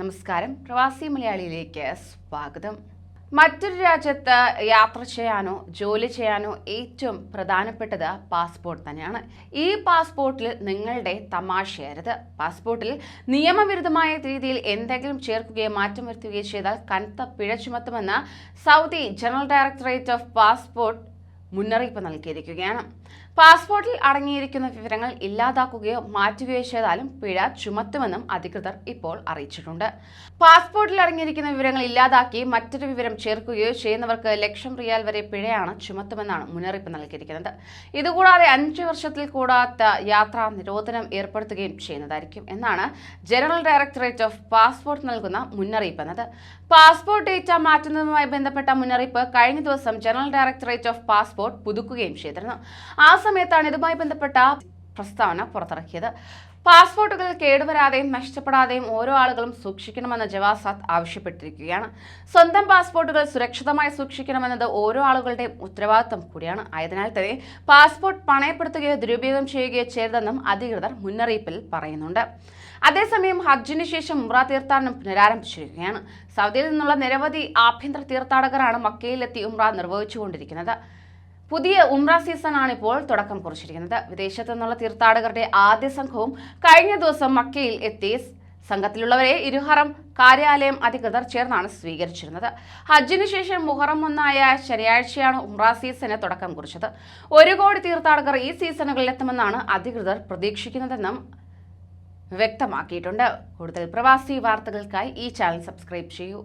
നമസ്കാരം. പ്രവാസി മലയാളിയിലേക്ക് സ്വാഗതം. മറ്റൊരു രാജ്യത്ത് യാത്ര ചെയ്യാനോ ജോലി ചെയ്യാനോ ഏറ്റവും പ്രധാനപ്പെട്ടത് പാസ്പോർട്ട് തന്നെയാണ്. ഈ പാസ്പോർട്ടിൽ നിങ്ങളുടെ തമാശയരുത് പാസ്പോർട്ടിൽ നിയമവിരുദ്ധമായ രീതിയിൽ എന്തെങ്കിലും ചേർക്കുകയോ മാറ്റം വരുത്തുകയോ ചെയ്താൽ കനത്ത പിഴ ചുമത്തുമെന്ന് Saudi general directorate of passport മുന്നറിയിപ്പ് നൽകിയിരിക്കുകയാണ്. പാസ്പോർട്ടിൽ അടങ്ങിയിരിക്കുന്ന വിവരങ്ങൾ ഇല്ലാതാക്കുകയോ മാറ്റുകയോ ചെയ്താലും പിഴ ചുമത്തുമെന്നും അധികൃതർ ഇപ്പോൾ അറിയിച്ചിട്ടുണ്ട്. പാസ്പോർട്ടിൽ അടങ്ങിയിരിക്കുന്ന വിവരങ്ങൾ ഇല്ലാതാക്കി മറ്റൊരു വിവരം ചേർക്കുകയോ ചെയ്യുന്നവർക്ക് ലക്ഷം റിയാൽ വരെ പിഴയാണ് ചുമത്തുമെന്നാണ് മുന്നറിയിപ്പ് നൽകിയിരിക്കുന്നത്. ഇതുകൂടാതെ അഞ്ചു വർഷത്തിൽ കൂടാത്ത യാത്രാ നിരോധനം ഏർപ്പെടുത്തുകയും ചെയ്യുന്നതായിരിക്കും എന്നാണ് ജനറൽ ഡയറക്ടറേറ്റ് ഓഫ് പാസ്പോർട്ട് നൽകുന്ന മുന്നറിയിപ്പ് എന്നത്. പാസ്പോർട്ട് ഡേറ്റ മാറ്റുന്നതുമായി ബന്ധപ്പെട്ട മുന്നറിയിപ്പ് കഴിഞ്ഞ ദിവസം ജനറൽ ഡയറക്ടറേറ്റ് ഓഫ് പാസ്പോർട്ട് പുതുക്കുകയും ചെയ്തിരുന്നു. ആ സമയത്താണ് ഇതുമായി ബന്ധപ്പെട്ട പ്രസ്താവന പുറത്തിറക്കിയത്. പാസ്പോർട്ടുകൾ കേടുവരാതെയും നഷ്ടപ്പെടാതെയും ഓരോ ആളുകളും സൂക്ഷിക്കണമെന്ന് ജവാസാദ് ആവശ്യപ്പെട്ടിരിക്കുകയാണ്. സ്വന്തം പാസ്പോർട്ടുകൾ സുരക്ഷിതമായി സൂക്ഷിക്കണമെന്നത് ഓരോ ആളുകളുടെയും ഉത്തരവാദിത്വം കൂടിയാണ്. ആയതിനാൽ തന്നെ പാസ്പോർട്ട് പണയപ്പെടുത്തുകയോ ദുരുപയോഗം ചെയ്യുകയോ ചെയ്തതെന്നും അധികൃതർ മുന്നറിയിപ്പിൽ പറയുന്നുണ്ട്. അതേസമയം ഹജ്ജിന് ശേഷം ഉമ്ര തീർത്ഥാടനം പുനരാരംഭിച്ചിരിക്കുകയാണ്. സൗദിയിൽ നിന്നുള്ള നിരവധി ആഭ്യന്തര തീർത്ഥാടകരാണ് മക്കയിലെത്തി ഉമ്ര നിർവഹിച്ചുകൊണ്ടിരിക്കുന്നത്. പുതിയ ഉംറ സീസണാണ് ഇപ്പോൾ തുടക്കം കുറിച്ചിരിക്കുന്നത്. വിദേശത്തു നിന്നുള്ള തീർത്ഥാടകരുടെ ആദ്യ സംഘവും കഴിഞ്ഞ ദിവസം മക്കയിൽ എത്തി. സംഘത്തിലുള്ളവരെ ഇരുഹറം കാര്യാലയം അധികൃതർ ചേർന്നാണ് സ്വീകരിച്ചിരുന്നത്. ഹജ്ജിന് ശേഷം മുഹറം ഒന്നായ ശനിയാഴ്ചയാണ് ഉംറ സീസണ് തുടക്കം കുറിച്ചത്. ഒരു കോടി തീർത്ഥാടകർ ഈ സീസണുകളിൽ എത്തുമെന്നാണ് അധികൃതർ പ്രതീക്ഷിക്കുന്നതെന്നും വ്യക്തമാക്കിയിട്ടുണ്ട്. കൂടുതൽ പ്രവാസി വാർത്തകൾക്കായി ഈ ചാനൽ സബ്സ്ക്രൈബ് ചെയ്യൂ.